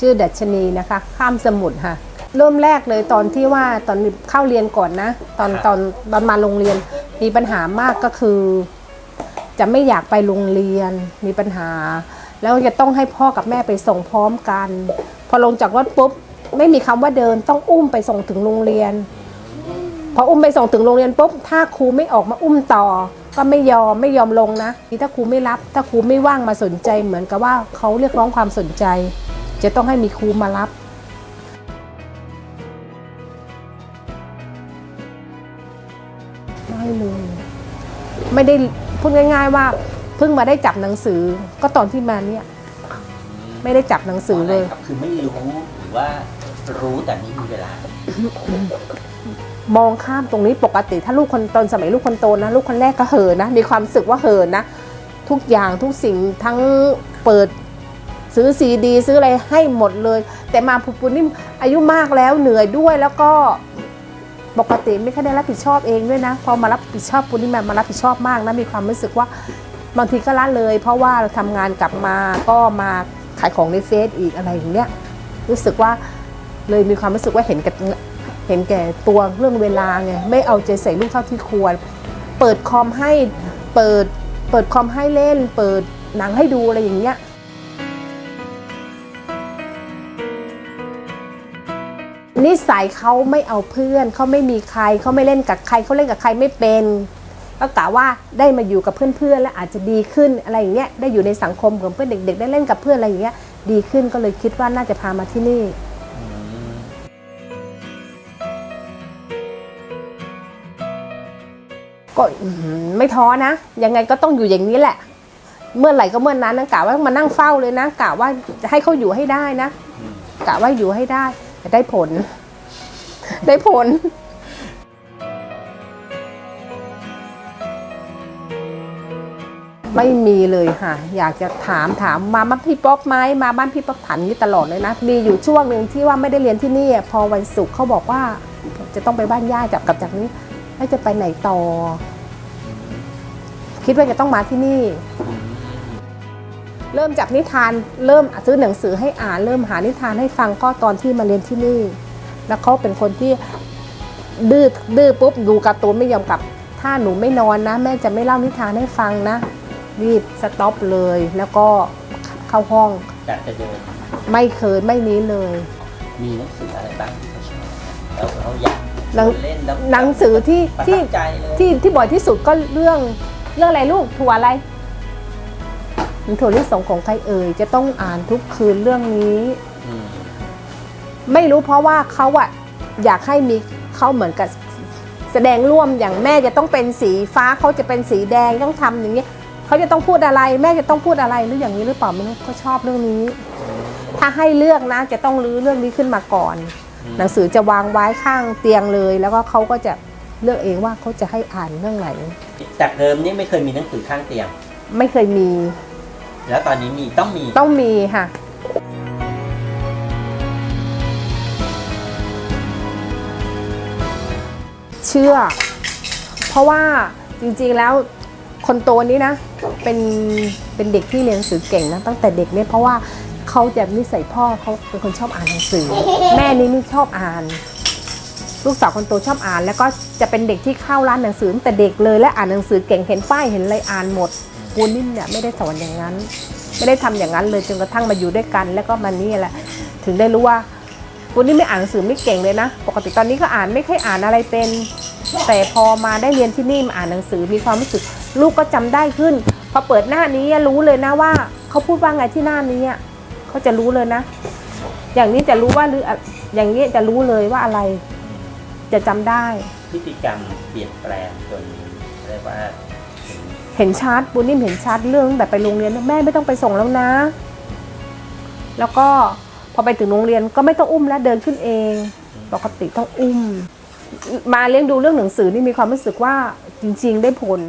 ชื่อดัชนีนะคะ ข้ามสมุทรค่ะ เริ่มแรกเลยตอนที่ว่าตอนเข้าเรียนก่อนนะ ตอนตอนตอนมาโรงเรียนมีปัญหามากก็คือ จะไม่อยากไปโรงเรียนมีปัญหา แล้วจะต้องให้พ่อกับแม่ไปส่งพร้อมกัน พอลงจากรถปุ๊บไม่มีคำว่าเดินต้องอุ้มไปส่งถึงโรงเรียน พออุ้มไปส่งถึงโรงเรียนปุ๊บถ้าครูไม่ออกมาอุ้มต่อ ก็ไม่ยอมไม่ยอมลงนะถ้าครูไม่รับ ถ้าครูไม่ว่างมาสนใจเหมือนกับว่าเขาเรียกร้องความสนใจ จะต้องให้มีครูมารับไม่เลย ไม่ได้พูดง่าย ๆ ว่าเพิ่งมาได้จับหนังสือ ก็ตอนที่มาเนี่ย ไม่ได้จับหนังสือเลยครับคือไม่รู้หรือว่ารู้แต่ไม่มีเวลา มองข้ามตรงนี้ปกติ ถ้าลูกคนตอนสมัยลูกคนโตนะลูกคนแรกก็เหินนะ มีความรู้สึกว่าเหินนะ ทุกอย่างทุกสิ่งทั้งเปิด ซื้อซีดีซื้ออะไรให้หมดเลย แต่มาปุปุนี่อายุมากแล้วเหนื่อยด้วยแล้วก็ปกติไม่ค่อยได้รับผิดชอบเองด้วยนะพอมารับผิดชอบปุนี่มามารับผิดชอบมากนะมีความรู้สึกว่าบางทีก็ละเลย เพราะว่าเราทำงานกลับมาก็มาขายของในเฟซอีกอะไรอย่างเงี้ยรู้สึกว่าเลยมีความรู้สึกว่าเห็นกับเห็นแก่ตัวเรื่องเวลาไงไม่เอาใจใส่ลูกเท่าที่ควร เปิดคอมให้เปิดเปิดคอมให้เล่น เปิดหนังให้ดูอะไรอย่างเงี้ย นิสัยเขาไม่เอาเพื่อนเขาไม่มีใครเขาไม่เล่นกับใครเขาเล่นกับใครไม่เป็น ก็กะว่าได้มาอยู่กับเพื่อนๆแล้วอาจจะดีขึ้นอะไรอย่างเงี้ยได้อยู่ในสังคมของเพื่อนเด็ก ๆ ได้เล่นกับเพื่อนอะไรอย่างเงี้ยดีขึ้นก็เลยคิดว่าน่าจะพามาที่นี่ก็ไม่ท้อนะ ยังไงก็ต้องอยู่อย่างนี้แหละ เมื่อไหร่ก็เมื่อนั้นนะกะว่ามานั่งเฝ้าเลยนะกะว่าจะให้เขาอยู่ให้ได้นะกะว่าอยู่ให้ได้ ได้ผล ได้ผลไม่มีเลยค่ะ อยากจะถามถามมาบ้านพี่ป๊อปไหมมาบ้านพี่ป๊อปถันนี่ตลอดเลยนะมีอยู่ช่วงหนึ่งที่ว่าไม่ได้เรียนที่นี่ พอวันศุกร์เขาบอกว่า จะต้องไปบ้านย่าจับกลับจากนี้แล้วจะไปไหนต่อ คิดว่าจะต้องมาที่นี่ เริ่มจากนิทานเริ่มซื้อหนังสือให้อ่าน เริ่มหานิทานให้ฟังก็ตอนที่มาเรียนที่นี่ แล้วเขาเป็นคนที่ดื้อดื้อปุ๊บดูการ์ตูนไม่ยอมกลับ ถ้าหนูไม่นอนนะ แม่จะไม่เล่านิทานให้ฟังนะ รีบสต็อปเลย แล้วก็เข้าห้องอยากจะเดินไม่เคยไม่นี้เลย มีหนังสืออะไรบ้างที่เขาชอบแล้วเขาอยากหนังเล่นแล้วหนังสือที่ประที่ทับใจเลยที่ที่บ่อยที่สุดก็เรื่องเรื่องอะไรลูกถั่วอะไร ถั่วลิสงของใครเอ่ยจะต้องอ่านทุกคืนเรื่องนี้ ไม่รู้เพราะว่าเขาอะอยากให้มีเขาเหมือนกับแสดงร่วมอย่างแม่จะต้องเป็นสีฟ้าเขาจะเป็นสีแดงต้องทำอย่างนี้เขาจะต้องพูดอะไร แม่จะต้องพูดอะไรหรืออย่างนี้หรือเปล่าไม่รู้เขาชอบเรื่องนี้ ถ้าให้เลือกนะ จะต้องรื้อเรื่องนี้ขึ้นมาก่อน หนังสือจะวางไว้ข้างเตียงเลย แล้วก็เขาก็จะเลือกเองว่าเขาจะให้อ่านเรื่องไหนจากเดิมนี่ไม่เคยมีหนังสือข้างเตียง ไม่เคยมี แล้วตอนนี้มีต้องมีต้องมีค่ะ เชื่อ เพราะว่าจริงๆแล้วคนโตนี้นะ เป็นเป็นเด็กที่เรียนหนังสือเก่งนะตั้งแต่เด็กเนี่ยเพราะว่าเขาจะนิสัยพ่อเขาเป็นคนชอบอ่านหนังสือ แม่นี่ไม่ชอบอ่าน ลูกสาวคนโตชอบอ่าน แล้วก็จะเป็นเด็กที่เข้าร้านหนังสือตั้งแต่เด็กเลยและอ่านหนังสือเก่งเห็นป้ายเห็นอะไรอ่านหมดปูนิ่มเนี่ยไม่ได้สอนอย่างนั้น ไม่ได้ทำอย่างนั้นเลยจนกระทั่งมาอยู่ด้วยกัน แล้วก็มานี่แหละถึงได้รู้ว่าปูนิ่มไม่อ่านหนังสือไม่เก่งเลยนะ ปกติตอนนี้ก็อ่านไม่ค่อยอ่านอะไรเป็น แต่พอมาได้เรียนที่นี่มาอ่านหนังสือมีความรู้สึก ลูกก็จำได้ขึ้นพอเปิดหน้านี้รู้เลยนะว่าเขาพูดว่าไงที่หน้านี้เขาจะรู้เลยนะ อย่างนี้จะรู้ว่าหรืออย่างนี้จะรู้เลยว่าอะไร จะจำได้ พฤติกรรมเปลี่ยนแปลงจนเรียกว่าถึงเห็นชัดปูนิ่มเห็นชัดเรื่องแบบไปโรงเรียนแม่ไม่ต้องไปส่งแล้วนะ แล้วก็พอไปถึงโรงเรียนก็ไม่ต้องอุ้มแล้วเดินขึ้นเอง ปกติต้องอุ้ม มาเลี้ยงดูเรื่องหนังสือนี่มีความรู้สึกว่าจริง ๆ ได้ผล